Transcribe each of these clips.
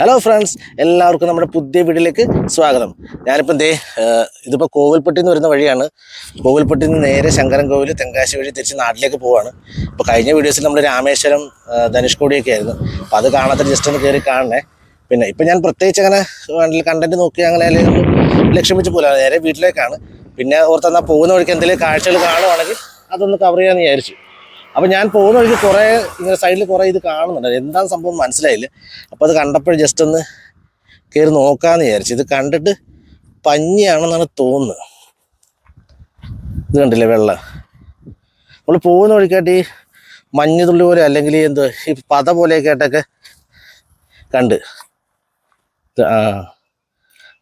Hello friends എല്ലാവർക്കും നമ്മുടെ പുതിയ വീട്ടിലേക്ക് സ്വാഗതം. ഞാനിപ്പോൾ എന്തേ ഇതിപ്പോൾ കോവിൽപ്പെട്ടിൽ നിന്ന് വരുന്ന വഴിയാണ്. കോവിൽപ്പെട്ടിൽ നിന്ന് നേരെ ശങ്കരൻ കോവിൽ തെങ്കാശി വഴി തിരിച്ച് നാട്ടിലേക്ക് പോവാണ്. അപ്പോൾ കഴിഞ്ഞ വീഡിയോസിൽ നമ്മൾ രാമേശ്വരം ധനുഷ്കോടിയൊക്കെ ആയിരുന്നു. അപ്പോൾ അത് കാണാത്ത ജസ്റ്റ് ഒന്ന് കയറി കാണണേ. പിന്നെ ഇപ്പം ഞാൻ പ്രത്യേകിച്ച് അങ്ങനെ വേണ്ടി കണ്ടന്റ് നോക്കി അങ്ങനെ അല്ലെങ്കിൽ ലക്ഷ്യം വെച്ച് പോലെ. നേരെ വീട്ടിലേക്കാണ്. പിന്നെ ഓർത്തന്നാൽ പോകുന്ന വഴിക്ക് എന്തെങ്കിലും കാഴ്ചകൾ കാണുവാണെങ്കിൽ അതൊന്ന് കവർ ചെയ്യാമെന്ന് വിചാരിച്ചു. അപ്പോൾ ഞാൻ പോകുന്ന വഴിക്ക് കുറേ ഇങ്ങനെ സൈഡിൽ കുറേ ഇത് കാണുന്നുണ്ട്. എന്താ സംഭവം മനസ്സിലായില്ല. അപ്പോൾ അത് കണ്ടപ്പോൾ ജസ്റ്റ് ഒന്ന് കയറി നോക്കാന്ന് വിചാരിച്ചു. ഇത് കണ്ടിട്ട് പഞ്ഞിയാണെന്നാണ് തോന്നുന്നത്. ഇത് കണ്ടില്ലേ വെള്ളം? നമ്മൾ പോകുന്ന വഴിക്കായിട്ട് ഈ മഞ്ഞുതുള്ളി പോലെ അല്ലെങ്കിൽ എന്തോ ഈ പത പോലെയൊക്കെ ആയിട്ടൊക്കെ കണ്ട്. ആ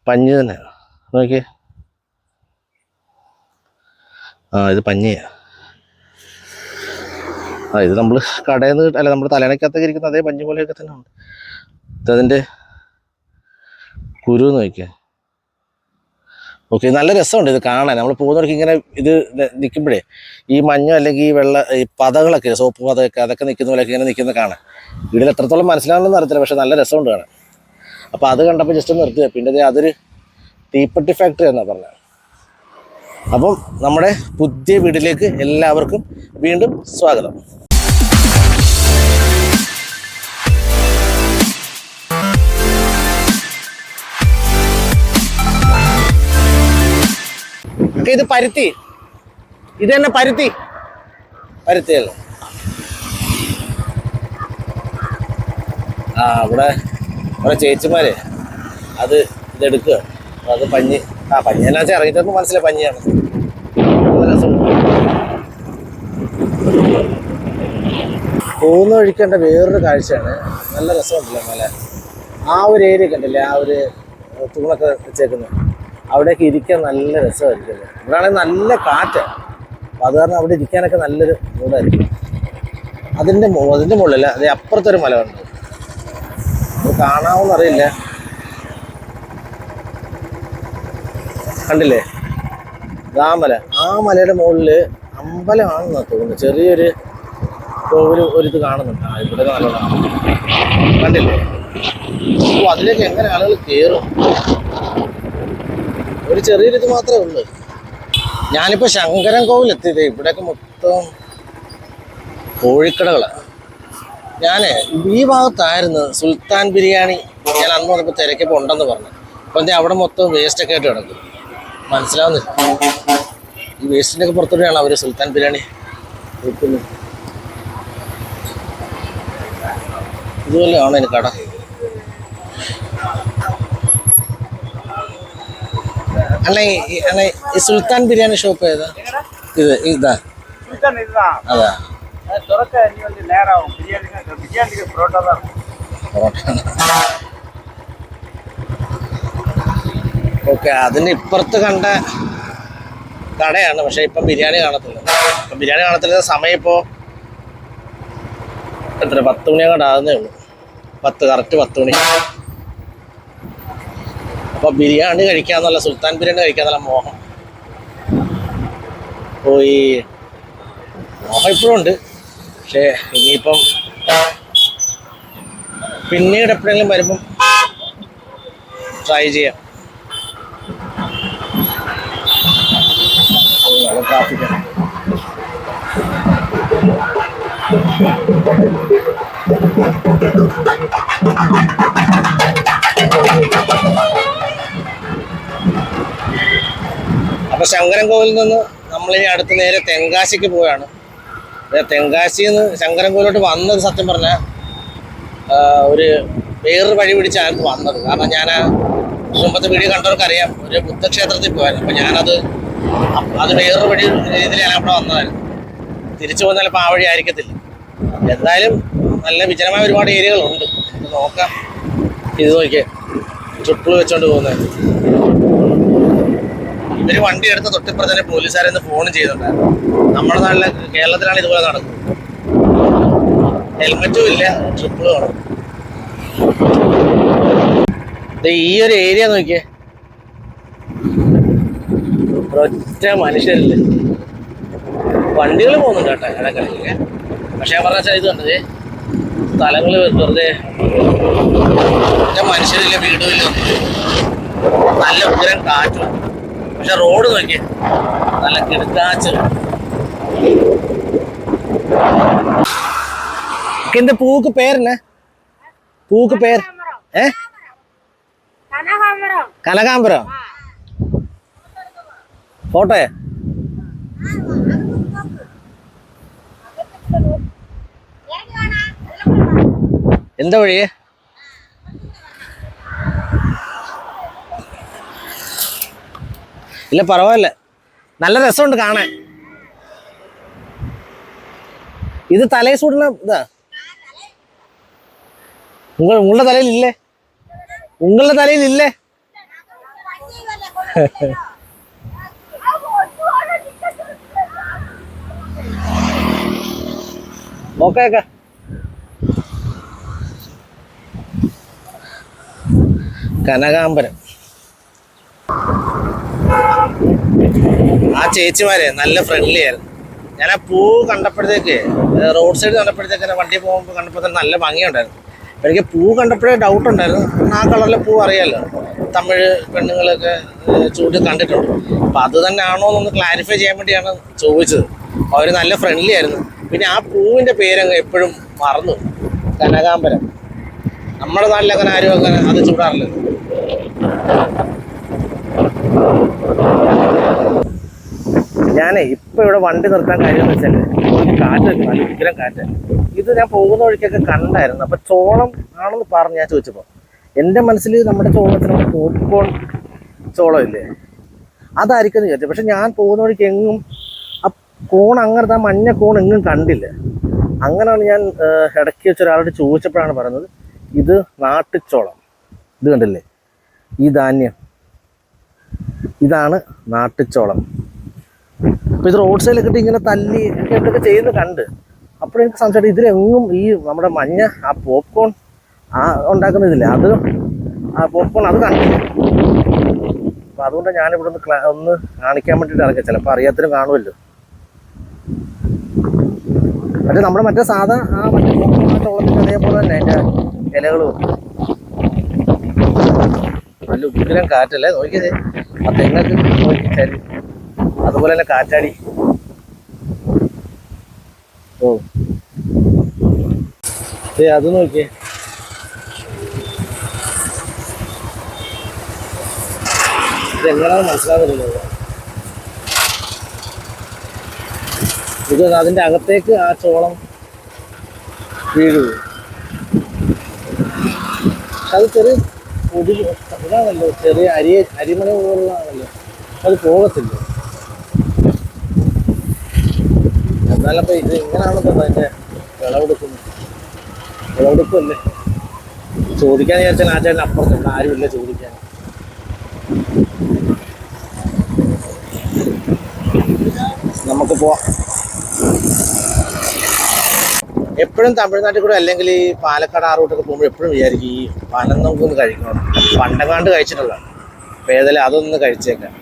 പഞ്ഞി തന്നെ. നോക്കിയേ. ആ ഇത് പഞ്ഞിയാ. ആ ഇത് നമ്മൾ കടയിൽ നിന്ന് അല്ല നമ്മുടെ തലണയ്ക്കകത്തൊക്കെ ഇരിക്കുന്ന അതേ പഞ്ഞു പോലെയൊക്കെ തന്നെ ഉണ്ട്. ഇതതിന്റെ കുരു നോക്കിയാൽ ഓക്കെ നല്ല രസമുണ്ട് ഇത് കാണാൻ. നമ്മൾ പോകുന്നവർക്ക് ഇങ്ങനെ ഇത് നിൽക്കുമ്പോഴേ ഈ മഞ്ഞ അല്ലെങ്കിൽ ഈ വെള്ള ഈ പതകളൊക്കെ സോപ്പ് പതയൊക്കെ അതൊക്കെ നിൽക്കുന്ന പോലെയൊക്കെ ഇങ്ങനെ നിൽക്കുന്ന കാണാൻ വീട്ടിൽ എത്രത്തോളം മനസ്സിലാവണമെന്ന് അറിയത്തില്ല പക്ഷെ നല്ല രസമുണ്ട് കാണാൻ. അപ്പോൾ അത് കണ്ടപ്പോൾ ജസ്റ്റ് നിർത്തിയ പിന്നെ അതൊരു തീപ്പെട്ടി ഫാക്ടറി എന്നാണ് പറഞ്ഞത്. അപ്പം നമ്മുടെ പുതിയ വീട്ടിലേക്ക് എല്ലാവർക്കും വീണ്ടും സ്വാഗതം. ഇത് പരുത്തി. ഇത് തന്നെ പരുത്തി. പരുത്തിയല്ലേ? ആ ഇവിടെ കുറെ ചേച്ചിമാരെ അത് ഇതെടുക്കുക. അത് പഞ്ഞി ആ പഞ്ഞി എന്നാ വെച്ചാൽ ഇറങ്ങിയിട്ട് മനസ്സിലായി പഞ്ഞിയാണ്. പോകുന്ന വഴിക്കേണ്ട വേറൊരു കാഴ്ചയാണ്. നല്ല രസമുണ്ടല്ലോ മല ആ ഒരു ഏരിയ കണ്ടില്ലേ? ആ ഒരു തൂണൊക്കെ വെച്ചേക്കുന്നത് അവിടെയൊക്കെ ഇരിക്കാൻ നല്ല രസമായിരിക്കും. ഇവിടെയാണെങ്കിൽ നല്ല കാറ്റ്. അപ്പം അത് കാരണം അവിടെ ഇരിക്കാനൊക്കെ നല്ലൊരു മൂടായിരിക്കും. അതിന്റെ അതിന്റെ മുകളിൽ അതേ അപ്പുറത്തൊരു മല ഉണ്ട് അത് കാണാമെന്ന് അറിയില്ല. കണ്ടില്ലേ? ആ മല. ആ മലയുടെ മുകളിൽ അമ്പലമാണെന്നാണ് തോന്നുന്നു. ചെറിയൊരു ഒരു ഇത് കാണുന്നുണ്ട്. ഇവിടെ നല്ലതാണ്. കണ്ടില്ലേ? അപ്പോൾ അതിലേക്ക് എങ്ങനെ ആളുകൾ കയറും ഒരു ചെറിയൊരു ഇത് മാത്രമേ ഉള്ളൂ. ഞാനിപ്പോ ശങ്കരൻ കോവിൽ എത്തിയത് ഇവിടെയൊക്കെ മൊത്തം കോഴിക്കടകളാണ് ഞാൻ ഈ ഭാഗത്തായിരുന്നു സുൽത്താൻ ബിരിയാണി ഞാൻ അന്ന് വന്നപ്പോൾ തിരക്കിയപ്പോൾ ഉണ്ടെന്ന് പറഞ്ഞു അപ്പം എന്താ അവിടെ മൊത്തം വേസ്റ്റ് ഒക്കെ ആയിട്ട് കിടക്കും. മനസ്സിലാവുന്നില്ല. ഈ വേസ്റ്റിന്റെ ഒക്കെ പുറത്തുകൂടെയാണ് അവർ സുൽത്താൻ ബിരിയാണി വിൽക്കുന്നത്. ഇതുപോലെയാണോ എനിക്ക് കട. അല്ല അല്ല ഈ സുൽത്താൻ ബിരിയാണി ഷോപ്പ് ഏതാ? ഇത് ഇതാ. അതാ. ഓക്കെ അതിന് ഇപ്പുറത്ത് കണ്ട കടയാണ് പക്ഷെ ഇപ്പം ബിരിയാണി കാണത്തില്ല. ഇപ്പം ബിരിയാണി കാണത്തില്ല സമയം ഇപ്പോൾ എത്ര? പത്ത് മണിയാകാണ്ട് ആകുന്നേ ഉള്ളൂ. പത്ത് കറക്റ്റ് പത്ത് മണി. അപ്പോൾ ബിരിയാണി കഴിക്കാന്നുള്ള സുൽത്താൻ ബിരിയാണി കഴിക്കാന്നുള്ള മോഹം. പോയി മോഹം ഇപ്പോഴും ഉണ്ട്. പക്ഷേ ഇനിയിപ്പം പിന്നീട് എപ്പോഴെങ്കിലും വരുമ്പം ട്രൈ ചെയ്യാം. ട്രാഫിക്കാണ് അപ്പൊ ശങ്കരൻ കോവിലിൽ നിന്ന് നമ്മൾ ഇനി അടുത്ത് നേരെ തെങ്കാശിക്ക് ദേ തെങ്കാശിയിൽ നിന്ന് ശങ്കരൻകോവിലോട്ട് വന്നത് സത്യം പറഞ്ഞാൽ ഒരു വേറൊരു വഴി പിടിച്ചാണ് വന്നത്. കാരണം ഞാൻ മുമ്പത്തെ വീഡിയോ കണ്ടവർക്കറിയാം ഒരു ബുദ്ധക്ഷേത്രത്തിൽ പോയായിരുന്നു. അപ്പം ഞാനത് അത് വേറൊരു വഴി രീതിയിലാണ് അവിടെ വന്നതായിരുന്നു. തിരിച്ചു പോകുന്ന ചിലപ്പോൾ ആ വഴി ആയിരിക്കത്തില്ല. എന്തായാലും നല്ല വിജനമായ ഒരുപാട് ഏരിയകളുണ്ട്. നോക്കാം. ഇത് നോക്കിയേ ട്രിപ്പിൾ വെച്ചോണ്ട് പോകുന്നത് ഇവർ വണ്ടി എടുത്ത തൊട്ടിപ്പുറത്ത് തന്നെ പോലീസുകാരെ ഒന്ന് ഫോൺ ചെയ്തിട്ടുണ്ടായിരുന്നു. നമ്മുടെ നാട്ടിലെ കേരളത്തിലാണ് ഇതുപോലെ നടക്കുന്നത്. ഹെൽമെറ്റും ഇല്ല ട്രിപ്പിളും ദേ ഈ ഒരു ഏരിയ നോക്കിയേ. ഒറ്റ മനുഷ്യരില്ല? വണ്ടികൾ പോകുന്നുണ്ട് കേട്ടോ ഇടക്കിടയ്ക്ക് പക്ഷെ ഞാൻ പറഞ്ഞ ഇത് കണ്ടത് സ്ഥലങ്ങൾ വെറുതെ. ഒറ്റ മനുഷ്യരില്ല വീടുമില്ല നല്ല ഉയരം കാറ്റും. പക്ഷെ റോഡ് നോക്കിയ. നല്ല കിടക്കാച്ച് എന്റെ പൂക്ക് പേരെന്നെ? പൂക്ക് പേര്? ഏ? കനകാമ്പരം ഫോട്ടോയെ? എന്താ വഴിയേ? ഇല്ല പറവല്ല നല്ല രസമുണ്ട് കാണാൻ. ഇത് തലയിൽ സൂടുന്ന ഇതാ. ഉങ്ങൾ ഉങ്ങളുടെ തലയിൽ ഇല്ലേ ഉങ്ങളുടെ തലയിൽ ഇല്ലേ ഓക്കെ ഓക്കെ കനകാംബരം. ആ ചേച്ചിമാരെ നല്ല ഫ്രണ്ട്ലി ആയിരുന്നു. ഞാൻ ആ പൂ കണ്ടപ്പോഴത്തേക്ക് റോഡ് സൈഡ് കണ്ടപ്പോഴത്തേക്ക് വണ്ടി പോകുമ്പോൾ കണ്ടപ്പോൾ നല്ല ഭംഗിയുണ്ടായിരുന്നു. എനിക്ക് പൂ കണ്ടപ്പോഴേ ഡൗട്ട് ഉണ്ടായിരുന്നു. ആ കളറിലെ പൂ അറിയാമല്ലോ തമിഴ് പെണ്ണുങ്ങളൊക്കെ ചൂണ്ടി കണ്ടിട്ടുണ്ട്. അപ്പോൾ അത് തന്നെ ആണോ എന്നൊന്ന് ക്ലാരിഫൈ ചെയ്യാൻ വേണ്ടിയാണ് ചോദിച്ചത്. അവർ നല്ല ഫ്രണ്ട്ലി ആയിരുന്നു. പിന്നെ ആ പൂവിന്റെ പേരങ്ങ് എപ്പോഴും മറന്നു. കനകാംബരം. നമ്മുടെ നാട്ടിലങ്ങനെ ആരും അങ്ങനെ അത് ചൂടാറില്ല ഞാനേ ഇപ്പൊ ഇവിടെ വണ്ടി നിർത്താൻ കാര്യമെന്ന് വെച്ചാൽ ഒരു കാറ്റ് നല്ല കാറ്റ്. ഇത് ഞാൻ പോകുന്ന വഴിക്കൊക്കെ കണ്ടായിരുന്നു. അപ്പൊ ചോളം ആണെന്ന് പറഞ്ഞു ഞാൻ ചോദിച്ചപ്പോ എന്റെ മനസ്സിൽ നമ്മുടെ ചോളത്തിന് പോപ്കോൺ ചോളം ഇല്ലേ? അതായിരിക്കും എന്ന് വിചാരിച്ചു പക്ഷെ ഞാൻ പോകുന്ന വഴിക്ക് എങ്ങും ആ കോൺ അങ്ങനത്തെ ആ മഞ്ഞ കോൺ എങ്ങും കണ്ടില്ല. അങ്ങനെയാണ് ഞാൻ ഇടയ്ക്ക് വെച്ച് ഒരാളോട് ചോദിച്ചപ്പോഴാണ് പറയുന്നത് ഇത് നാട്ടുച്ചോളം. ഇത് കണ്ടില്ലേ? ഈ ധാന്യം. ഇതാണ് നാട്ടുചോളം അപ്പൊ ഇത് റോഡ് സൈഡിലൊക്കെ ഇട്ട് ഇങ്ങനെ തല്ലി ഒക്കെ എന്തൊക്കെ ചെയ്യുന്നത് കണ്ട്. അപ്പോഴെനിക്ക് സംസാരിച്ചു ഇതിലെങ്ങും ഈ നമ്മുടെ മഞ്ഞ ആ പോപ്കോൺ ആ ഉണ്ടാക്കുന്നതില്ല അത് ആ പോപ്കോൺ അത് കണ്ടില്ല. അപ്പൊ അതുകൊണ്ട് ഞാൻ ഇവിടെ ഒന്ന് ഒന്ന് കാണിക്കാൻ വേണ്ടിയിട്ട് ഇറക്കാം ചിലപ്പോൾ അറിയാത്തതിനും കാണുമല്ലോ. മറ്റേ നമ്മുടെ മറ്റേ സാധാ ആ മറ്റേ ചോളത്തിന്റെ അതേപോലെ തന്നെ അതിന്റെ ഇലകളും. നല്ല ഉഗ്രം കാറ്റല്ലേ? നോക്കിയത് ആ തെങ്ങൊക്കെ നോക്കി അതുപോലെ തന്നെ കാറ്റാടി. ഓ. ഏ അത് നോക്കിയേ. ഇതെങ്ങനെയാണ് മനസ്സിലാകുന്നില്ല ഇത് അതിന്റെ അകത്തേക്ക് ആ ചോളം വീഴൂ. അത് ചെറിയ പൊടി ഇതാണല്ലോ ചെറിയ അരി അരിമണി പോലുള്ളതാണല്ലോ. അത് പോകത്തില്ല. എന്നാലപ്പോ ഇത് ഇങ്ങനെയാണല്ലോ അതിന്റെ വിളവെടുക്കുന്നത് വിളവെടുപ്പല്ലേ? ചോദിക്കാൻ വിചാരിച്ചാൽ ആ ചേട്ടൻ അപ്പുറത്തുണ്ട് ആരുമില്ല ചോദിക്കാൻ. നമുക്ക് പോവാം. എപ്പോഴും തമിഴ്നാട്ടിൽ കൂടെ അല്ലെങ്കിൽ ഈ പാലക്കാട് ആ റൂട്ടൊക്കെ പോകുമ്പോൾ എപ്പോഴും വിചാരിക്കും ഈ പനം നമുക്കൊന്ന് കഴിക്കണം. പണ്ടങ്ങാണ്ട് കഴിച്ചിട്ടുള്ളതാണ്. അപ്പോൾ ഏതായാലും അതൊന്ന് കഴിച്ചേക്കാം.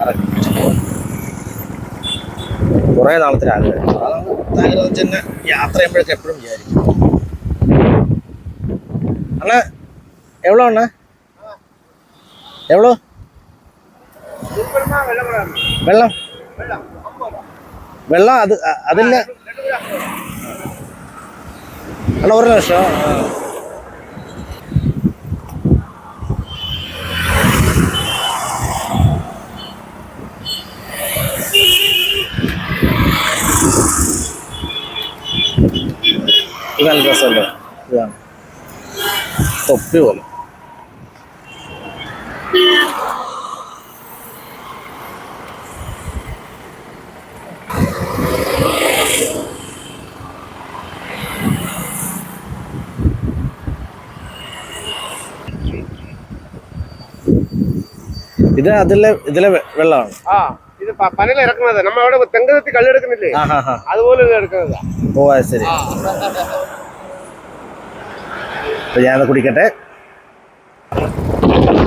കറക്റ്റ് കുറേ നാളത്തെ ആഗ്രഹം. തന്നെ യാത്ര ചെയ്യുമ്പോഴൊക്കെ എപ്പോഴും വിചാരിക്കും. അണ്ണ എവ്വളോ അണ്ണ? എവ്വളോ വെള്ളം. വെള്ളം അത് അതില്ല. അണ്ണ ഒരു ലക്ഷം ഇത് നല്ല രസമല്ലേ ഇതാണ് തൊപ്പി പോലെ. ഇത് അതിലെ ഇതിലെ വെള്ളമാണ്. ആ ഇത് പ- പനല ഇറക്കുന്നത്. നമ്മൾ അവിടെ തെങ്കത്തി കല്ലെടുക്കുന്നില്ലേ? അതുപോലെ ഇത് എടുക്കുന്നതാ. ഓ ശരി. അപ്പൊ ഞാനത് കുടിക്കട്ടെ.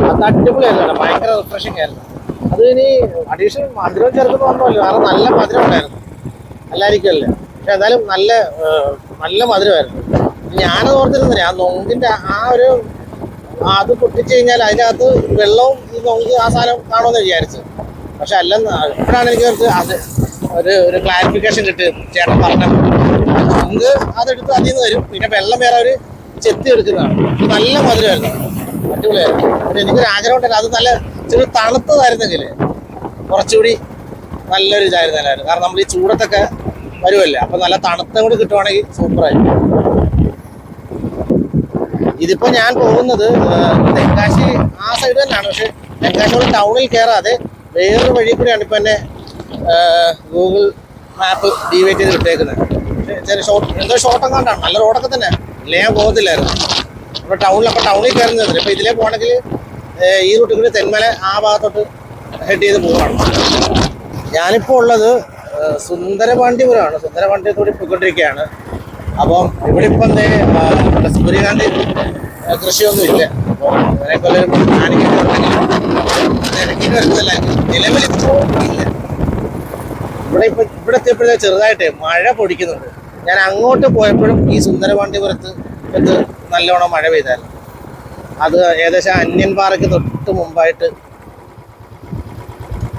അത് ആയിരുന്നു. കാരണം നല്ല എന്നാലും നല്ല നല്ല മധുരമായിരുന്നു. ഞാനത് ഓർത്തിരുന്നില്ല. ആ നൊങ്കിന്റെ ആ ഒരു അത് പൊട്ടിച്ചു കഴിഞ്ഞാൽ അതിനകത്ത് വെള്ളവും ഈ നൊങ്ക് ആ സാധനം കാണുമെന്ന് വിചാരിച്ചു. പക്ഷെ അല്ലെന്ന് ഇപ്പോഴാണ് എനിക്ക് അത് ഒരു ഒരു ക്ലാരിഫിക്കേഷൻ കിട്ടി ചേട്ടൻ പറഞ്ഞത് നൊങ്ക് അതെടുത്ത് അതിൽ നിന്ന് വരും. പിന്നെ വെള്ളം വേറെ ഒരു ചെത്തി എടുക്കുന്നതാണ്. നല്ല മധുരമായിരുന്നു. അടിപൊളിയായിരുന്നു. എനിക്കൊരു ആഗ്രഹം ഉണ്ടായിരുന്നു അത് നല്ല ചെറിയ തണുത്തതായിരുന്നെങ്കിൽ കുറച്ചുകൂടി നല്ലൊരു ഇതായിരുന്നു എല്ലാവരും. കാരണം നമ്മൾ ഈ ചൂടത്തൊക്കെ വരുമല്ലേ അപ്പം നല്ല തണുത്ത കൂടി കിട്ടുവാണെങ്കിൽ സൂപ്പറായിരിക്കും. ഇതിപ്പോൾ ഞാൻ പോകുന്നത് തെങ്കാശി ആ സൈഡ് തന്നെയാണ്. പക്ഷെ തെങ്കാശിയോട് ടൗണിൽ കയറാതെ വേറൊരു വഴി കൂടിയാണ് ഇപ്പം എന്നെ ഗൂഗിൾ മാപ്പ് ഡീവേറ്റ് ചെയ്ത് വിട്ടേക്കുന്നത്. ചെറിയ ഷോർട്ട് എന്തോ ഷോർട്ട് എങ്ങാണ്ടാണ്. നല്ല റോഡൊക്കെ തന്നെ. ഇല്ലേ ഞാൻ പോകത്തില്ലായിരുന്നു. അപ്പൊ ടൗണിൽ അപ്പൊ ടൗണിൽ കയറുന്നത് ഇപ്പൊ ഇതിലേ പോകണമെങ്കിൽ ഈ റൂട്ടിൽ കൂടി തെന്മല ആ ഭാഗത്തോട്ട് ഹെഡ് ചെയ്ത് പോകണം ഞാനിപ്പോൾ ഉള്ളത് സുന്ദരപാണ്ഡ്യപുരമാണ് സുന്ദരപാണ്ഡ്യത്തോടെ പോയിക്കൊണ്ടിരിക്കുകയാണ്. അപ്പം ഇവിടെ ഇപ്പം എന്താ സൂര്യകാന്തി കൃഷിയൊന്നും ഇല്ല. അപ്പോൾ നിലവിൽ ഇല്ല. ഇവിടെ ഇപ്പം ഇവിടെ എത്തിയപ്പോഴേ ചെറുതായിട്ട് മഴ പൊടിക്കുന്നുണ്ട്. ഞാൻ അങ്ങോട്ട് പോയപ്പോഴും ഈ സുന്ദരപാണ്ഡിപുരത്ത് ഇത് നല്ലോണം മഴ പെയ്തായിരുന്നു അത് ഏകദേശം അന്യൻ പാറയ്ക്ക് തൊട്ട് മുമ്പായിട്ട്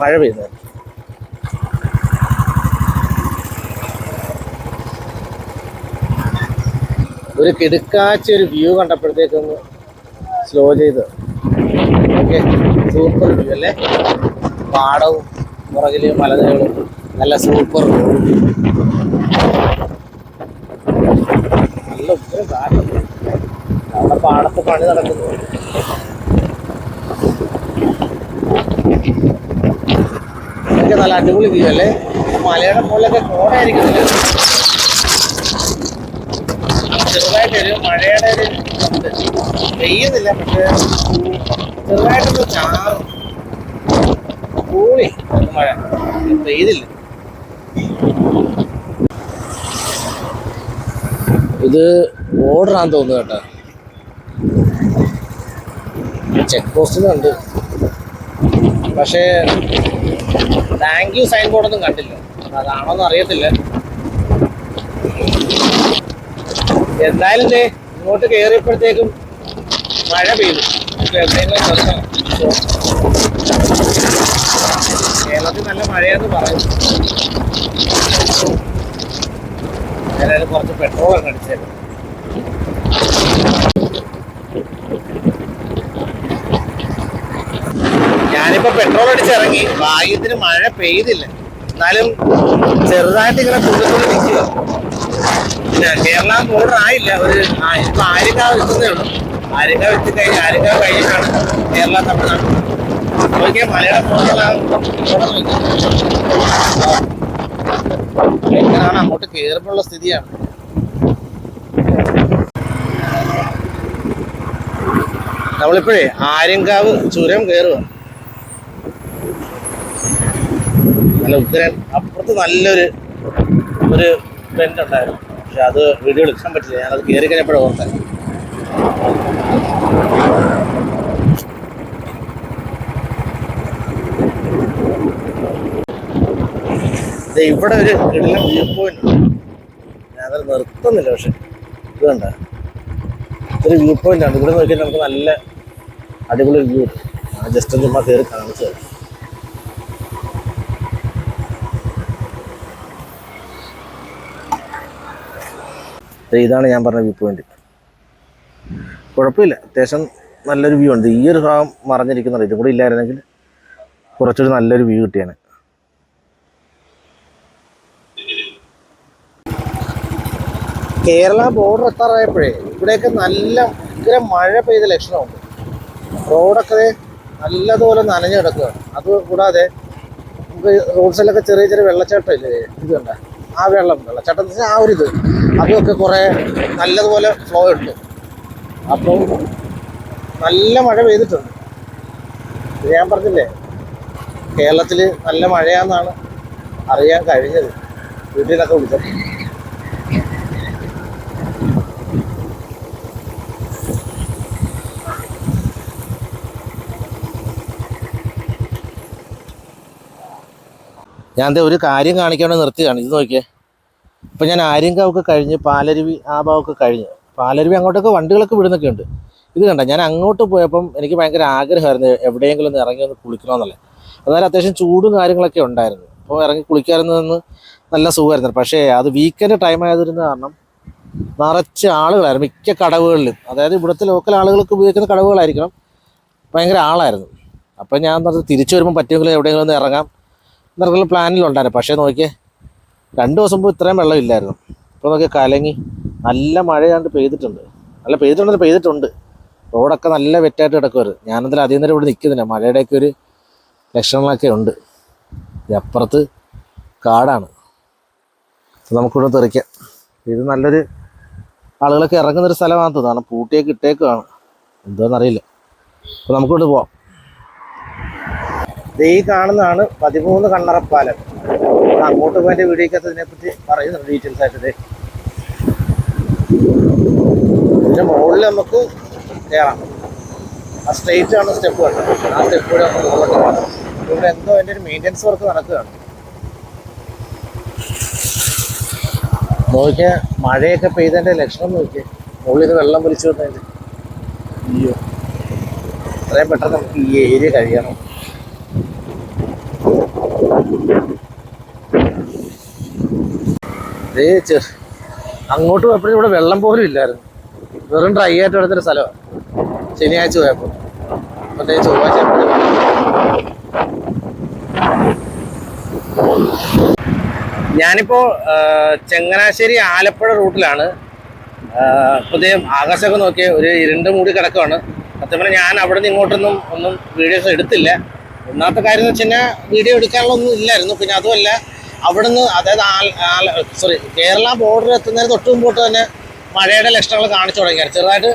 മഴ പെയ്തായിരുന്നു ഒരു കിടുക്കാച്ച ഒരു വ്യൂ കണ്ടപ്പോഴത്തേക്കൊന്ന് സ്ലോ ചെയ്ത്. ഓക്കെ സൂപ്പർ വ്യൂ അല്ലേ? പാടവും പുറകിൽ മലനിരകളും നല്ല സൂപ്പർ നല്ല ഉത്തരം കാറ്റുണ്ട് അവിടെ പാടത്ത് പണി നടക്കുന്നു ഇതൊക്കെ നല്ല അടിപൊളി വ്യൂ അല്ലേ മലയുടെ മുകളിലൊക്കെ കോടയായിരിക്കുന്നില്ല ചെറുതായിട്ട് ഒരു മഴയുടെ ഒരു. പെയ്യുന്നില്ല പക്ഷേ ചെറുതായിട്ടൊന്ന് ചാറും. കൂളി മഴ. പെയ്തില്ല. ഇത് ബോർഡറാന്ന് തോന്നുന്നു കേട്ടോ. ചെക്ക് പോസ്റ്റിലുണ്ട് പക്ഷേ താങ്ക് യു സൈൻ ബോർഡൊന്നും കണ്ടില്ല. അതാണോന്ന് അറിയത്തില്ല. എന്തായാലും ഇങ്ങോട്ട് കയറിയപ്പോഴത്തേക്കും മഴ പെയ്തു. കേരളത്തിൽ നല്ല മഴയെന്ന് പറയും ഞാനതിന് കുറച്ച് പെട്രോൾ അങ്ങ് അടിച്ചേക്കും ഞാനിപ്പോ പെട്രോൾ അടിച്ചിറങ്ങി. ഭാഗ്യത്തിന് മഴ പെയ്തില്ല. എന്നാലും ചെറുതായിട്ട് ഇങ്ങനെ തുള്ളി തുള്ളി നിൽക്കുക പിന്നെ കേരള ബോർഡർ ആയില്ല. ഒരു ഇപ്പൊ ആര്യങ്കാവ് എത്തുന്നേ ഉള്ളൂ. ആര്യങ്കാവ് എത്തിക്കഴിഞ്ഞ് ആരിക്കാ കഴിഞ്ഞിട്ടാണ് കേരള തമിഴ്നാട്. നോക്കിയാൽ മലയാളം ബോർഡറിലാണ് എങ്ങനെയാണ് അങ്ങോട്ട് കയറുമ്പോഴുള്ള സ്ഥിതിയാണ്? നമ്മളിപ്പോഴേ ആര്യങ്കാവ് ചുരം കയറുക നല്ല ഉത്തരൻ അപ്പുറത്ത് നല്ലൊരു ഒരു ബെൻഡ് ഉണ്ടായിരുന്നു. പക്ഷെ അത് വീഡിയോ എടുക്കാൻ പറ്റില്ല. ഞാനത് കയറി കഴിഞ്ഞപ്പോഴേ ഓർത്തേ. ഇവിടെ ഒരു കിടിലം വ്യൂ പോയിന്റ് ഞാൻ അത് നിർത്തുന്നില്ല പക്ഷെ ഇത് കണ്ട. ഒരു വ്യൂ പോയിന്റ് ആണ്. ഇവിടെ നോക്കിയാൽ നമുക്ക് നല്ല അടിപൊളി വ്യൂ ജസ്റ്റ് ചുമ്മാ കയറി കാണിച്ചു തരാം. ഇതാണ് ഞാൻ പറഞ്ഞ വ്യൂ പോയിന്റ് കുഴപ്പമില്ല. അത്യാവശ്യം നല്ലൊരു വ്യൂ ഉണ്ട്. ഈ ഒരു ഭാഗം മറഞ്ഞിരിക്കുന്നുണ്ട്. ഇതും കൂടി ഇല്ലായിരുന്നെങ്കിൽ കുറച്ചൊരു നല്ലൊരു വ്യൂ കിട്ടിയാണ് കേരള ബോർഡർ എത്താറായപ്പോഴേ ഇവിടെയൊക്കെ നല്ല ഭയങ്കര മഴ പെയ്ത ലക്ഷണമുണ്ട് റോഡൊക്കെ നല്ലതുപോലെ നനഞ്ഞു കിടക്കുകയാണ്. അത് കൂടാതെ നമുക്ക് റോഡ് സൈഡിലൊക്കെ ചെറിയ ചെറിയ വെള്ളച്ചാട്ടം ഇല്ലേ ഇത് കണ്ട. ആ വെള്ളം വെള്ളച്ചാട്ടം ആ ഒരു ഇത് അതൊക്കെ കുറേ നല്ലതുപോലെ ഫ്ലോ ഉണ്ട്. അപ്പോൾ നല്ല മഴ പെയ്തിട്ടുണ്ട്. ഞാൻ പറഞ്ഞില്ലേ? കേരളത്തിൽ നല്ല മഴയാണെന്നാണ് അറിയാൻ കഴിഞ്ഞത്. വീട്ടിൽ നിന്നൊക്കെ വിളിച്ചത്. ഞാൻ ഒരു കാര്യം കാണിക്കാണ്ട് നിർത്തിയതാണ്. ഇത് നോക്കിയേ. ഇപ്പം ഞാൻ ആര്യങ്കാവൊക്കെ കഴിഞ്ഞ് പാലരുവി ആ ഭാഗമൊക്കെ കഴിഞ്ഞ്. പാലരുവി അങ്ങോട്ടൊക്കെ വണ്ടികളൊക്കെ വിടുന്നൊക്കെ ഉണ്ട് ഇത് കണ്ട ഞാൻ അങ്ങോട്ട് പോയപ്പം എനിക്ക് ഭയങ്കര ആഗ്രഹമായിരുന്നു എവിടെയെങ്കിലും ഒന്ന് ഇറങ്ങി ഒന്ന് കുളിക്കണമെന്നല്ലേ എന്നാലും അത്യാവശ്യം ചൂടും കാര്യങ്ങളൊക്കെ ഉണ്ടായിരുന്നു. അപ്പോൾ ഇറങ്ങി കുളിക്കാറുന്നതെന്ന് നല്ല സുഖമായിരുന്നു. പക്ഷേ അത് വീക്കെൻഡ് ടൈം ആയതിരുന്ന കാരണം നിറച്ച് ആളുകളായിരുന്നു മിക്ക കടവുകളിലും. അതായത് ഇവിടുത്തെ ലോക്കൽ ആളുകൾക്ക് ഉപയോഗിക്കുന്ന കടവുകളായിരിക്കണം. ഭയങ്കര ആളായിരുന്നു. അപ്പം ഞാൻ തിരിച്ചു വരുമ്പോൾ പറ്റുമെങ്കിൽ എവിടെയെങ്കിലും ഒന്ന് ഇറങ്ങാം. എന്നൊക്കെ പ്ലാനിലുണ്ടായിരുന്നു. പക്ഷേ നോക്കിയേ രണ്ട് ദിവസം മുമ്പ് ഇത്രയും വെള്ളമില്ലായിരുന്നു. ഇപ്പോൾ നോക്കിയാൽ കലങ്ങി നല്ല മഴയാണ്ട് പെയ്തിട്ടുണ്ട്. നല്ല പെയ്തിട്ടുണ്ടെന്ന് പെയ്തിട്ടുണ്ട്. റോഡൊക്കെ നല്ല വെറ്റായിട്ട് കിടക്കുമായിരുന്നു ഞാനെന്തായാലും അധികം നേരം ഇവിടെ നിൽക്കുന്നില്ല മഴയുടെയൊക്കെ ഒരു ലക്ഷണങ്ങളൊക്കെ ഉണ്ട്. അപ്പുറത്ത് കാടാണ്. നമുക്കിവിടെ തെറിക്കാം. ഇത് നല്ലൊരു ആളുകളൊക്കെ ഇറങ്ങുന്നൊരു സ്ഥലമാണെന്ന് തോന്നുന്നു. കാരണം പൂട്ടിയൊക്കെ ഇട്ടേക്കുവാണ്. എന്തോന്നറിയില്ല അപ്പോൾ നമുക്കിവിടെ പോവാം. ഈ കാണുന്നതാണ് പതിമൂന്ന് കണ്ണറപ്പാലം. അങ്ങോട്ട് പോയതിന്റെ വീഡിയോക്കകത്ത് ഇതിനെപ്പറ്റി പറയുന്നുണ്ട് ഡീറ്റെയിൽസ് ആയിട്ട്. ഇതിന്റെ മുകളിൽ നമുക്ക് കയറാം ആ സ്ട്രെയിറ്റ് ആണ് സ്റ്റെപ്പ് കണ്ടത്. ആ സ്റ്റെപ്പ് കൂടെ നമുക്ക് മുകളിലോട്ട് കയറാം ഇവിടെ എന്തോ അതിന്റെ ഒരു മെയിന്റെനൻസ് വർക്ക് നടക്കുകയാണ്. നോക്കിയ മഴയൊക്കെ പെയ്തതിന്റെ ലക്ഷണം നോക്കിയേ. മുകളിൽ വെള്ളം വലിച്ചു വന്നതിന്റെ അയ്യോ അത്രയും പെട്ടെന്ന് നമുക്ക് ഈ ഏരിയ കഴിയണം. ചെ- അങ്ങോട്ട് പോയപ്പോഴും ഇവിടെ വെള്ളം പോലും ഇല്ലായിരുന്നു. വെറും ഡ്രൈ ആയിട്ട് എടുത്തൊരു സ്ഥലമാണ് ശനിയാഴ്ച പോയപ്പോൾ അതേ ചൊവ്വാഴ്ച ആയപ്പോഴേ വെള്ളം. ഞാനിപ്പോ ചങ്ങനാശ്ശേരി ആലപ്പുഴ റൂട്ടിലാണ്. പുതിയ ഇതേ ആകാശമൊക്കെ നോക്കിയ ഒരു ഇരുണ്ട് മൂടി കിടക്കുവാണ്. സത്യം പറഞ്ഞാൽ ഞാൻ അവിടെ നിന്ന് ഇങ്ങോട്ടൊന്നും ഒന്നും വീഡിയോസ് എടുത്തില്ല. ഒന്നാമത്തെ കാര്യം എന്ന് വെച്ച് കഴിഞ്ഞാൽ വീഡിയോ എടുക്കാനുള്ള ഒന്നും ഇല്ലായിരുന്നു. പിന്നെ അതുമല്ല അവിടുന്ന് അതായത് സോറി കേരള ബോർഡർ എത്തുന്നതിന് തൊട്ട് മുമ്പോട്ട് തന്നെ മഴയുടെ ലക്ഷണങ്ങൾ കാണിച്ചു തുടങ്ങിയായിരുന്നു. ചെറുതായിട്ട്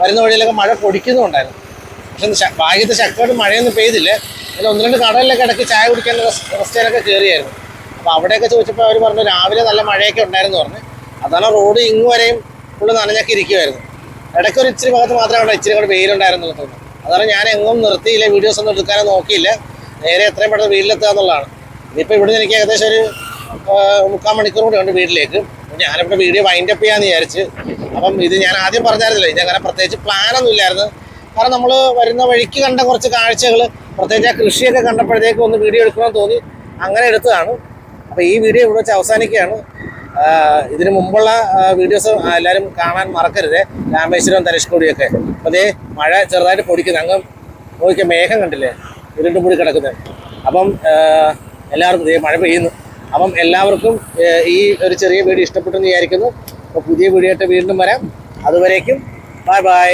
വരുന്ന വഴിയിലൊക്കെ മഴ പൊടിക്കുന്നുണ്ടായിരുന്നു പക്ഷെ ഭാഗ്യത്തെ ശക്തമായിട്ട് മഴയൊന്നും പെയ്തില്ല. അതിൽ ഒന്ന് രണ്ട് കടലിലൊക്കെ ഇടയ്ക്ക് ചായ കുടിക്കാൻ റെസ്റ്റോറന്റൊക്കെ കയറിയായിരുന്നു അപ്പോൾ അവിടെയൊക്കെ ചോദിച്ചപ്പോൾ അവർ പറഞ്ഞു രാവിലെ നല്ല മഴയൊക്കെ ഉണ്ടായിരുന്നു പറഞ്ഞു. അതാണ് റോഡ് ഇങ്ങ് വരെയും ഫുള്ള് നനഞ്ഞൊക്കെ ഇരിക്കുമായിരുന്നു ഇടയ്ക്ക് ഒരു ഇച്ചിരി ഭാഗത്ത് മാത്രമേ അവിടെ ഇച്ചിരി കൂടെ വെയിലുണ്ടായിരുന്നു തോന്നുന്നു. അതാണ് ഞാൻ എങ്ങും നിർത്തിയില്ല വീഡിയോസ് ഒന്നും എടുക്കാനോ നോക്കിയില്ല. നേരെ എത്രയും പെട്ടെന്ന് വീട്ടിലെത്തുക എന്നുള്ളതാണ്. ഇനിയിപ്പോൾ ഇവിടുന്ന് എനിക്ക് ഏകദേശം ഒരു മുക്കാൽ മണിക്കൂർ കൂടെ ഉണ്ട് വീട്ടിലേക്ക്. ഞാനിവിടെ വീഡിയോ വൈൻഡ് അപ്പ് ചെയ്യാന്ന് വിചാരിച്ച്. അപ്പം ഇത് ഞാൻ ആദ്യം പറഞ്ഞായിരുന്നില്ല ഇതങ്ങനെ പ്രത്യേകിച്ച് പ്ലാനൊന്നും ഇല്ലായിരുന്നു. കാരണം നമ്മൾ വരുന്ന വഴിക്ക് കണ്ട കുറച്ച് കാഴ്ചകൾ പ്രത്യേകിച്ച് ആ കൃഷിയൊക്കെ കണ്ടപ്പോഴത്തേക്ക് ഒന്ന് വീഡിയോ എടുക്കണമെന്ന് തോന്നി. അങ്ങനെ എടുത്തതാണ്. അപ്പോൾ ഈ വീഡിയോ ഇവിടെ വെച്ച് അവസാനിക്കുകയാണ്. ഇതിന് മുമ്പുള്ള വീഡിയോസ് എല്ലാവരും കാണാൻ മറക്കരുത്. രാമേശ്വരം ധനുഷ്കോടിയൊക്കെ അപ്പോൾ അതേ മഴ ചെറുതായിട്ട് പൊടിക്കുന്നത് അങ്ങ് നോക്കിയ മേഘം കണ്ടില്ലേ? ഇരുണ്ടും മൂടി കിടക്കുന്നത് അപ്പം എല്ലാവർക്കും മഴ പെയ്യുന്നു. അപ്പം എല്ലാവർക്കും ഈ ഒരു ചെറിയ വീഡിയോ ഇഷ്ടപ്പെട്ടെന്ന് വിചാരിക്കുന്നു. അപ്പോൾ പുതിയ വീഡിയോ വീണ്ടും വരാം. അതുവരേക്കും ബൈ ബൈ